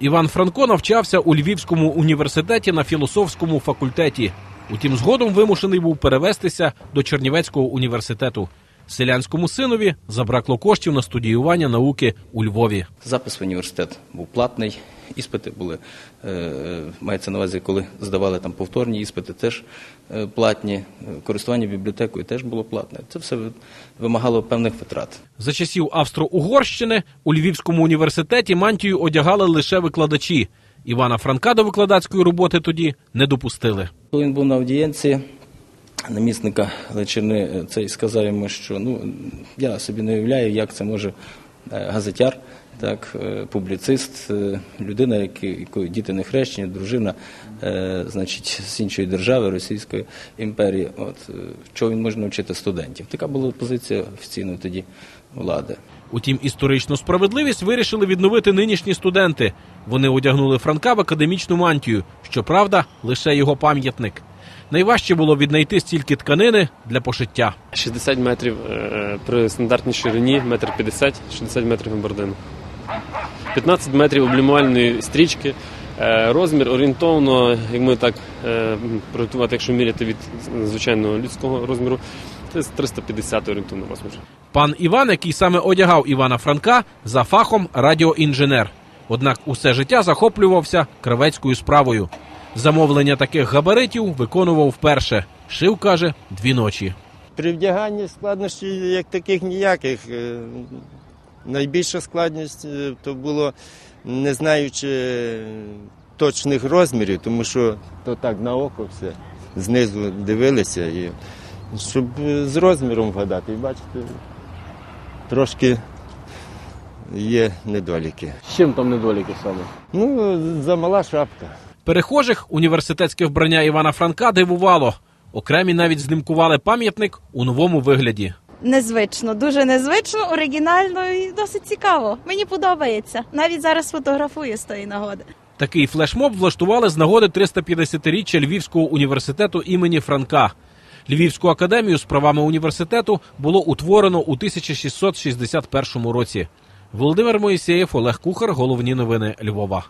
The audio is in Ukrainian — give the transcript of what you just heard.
Іван Франко навчався у Львівському університеті на філософському факультеті. Утім, згодом вимушений був перевестися до Чернівецького університету. Селянському синові забракло коштів на студіювання науки у Львові. Запис в університет був платний, іспити були, е, мається на увазі, коли здавали там повторні іспити, теж е, платні, Е, користування бібліотекою теж було платне. Це все вимагало певних витрат. За часів Австро-Угорщини у Львівському університеті мантію одягали лише викладачі. Івана Франка до викладацької роботи тоді не допустили. Він був на аудієнції, намісника Личини е, цей сказав йому, що ну я собі не уявляю, як це може е, газетяр, так, е, публіцист, людина, якої діти не хрещені, дружина, значить, з іншої держави, Російської імперії. От чого він може навчити студентів? Така була позиція офіційної тоді влади. Утім, історичну справедливість вирішили відновити нинішні студенти. Вони одягнули Франка в академічну мантію. Щоправда, лише його пам'ятник. Найважче було віднайти стільки тканини для пошиття. 60 метрів е, при стандартній ширині, метр 50, 60 метрів габардину. 15 метрів облімувальної стрічки. Е, Розмір орієнтовно, як ми так е, проєктувати, якщо міряти від звичайного людського розміру, це 350 орієнтовно розмір. Пан Іван, який саме одягав Івана Франка, за фахом радіоінженер. Однак усе життя захоплювався кравецькою справою. Замовлення таких габаритів виконував вперше. Шив, каже, дві ночі. При вдяганні складнощів як таких ніяких. Е, Найбільша складність е, то було не знаючи точних розмірів, тому що то так на око все знизу дивилися, і щоб е, з розміром вгадати. І бачите, трошки є недоліки. З чим там недоліки саме? Ну, замала шапка. Перехожих університетське вбрання Івана Франка дивувало. Окремі навіть знімкували пам'ятник у новому вигляді. Незвично, дуже незвично, оригінально і досить цікаво. Мені подобається. Навіть зараз фотографую з тої нагоди. Такий флешмоб влаштували з нагоди 350-річчя Львівського університету імені Франка. Львівську академію з правами університету було утворено у 1661 році. Володимир Моїсеєв, Олег Кухар. Головні новини Львова.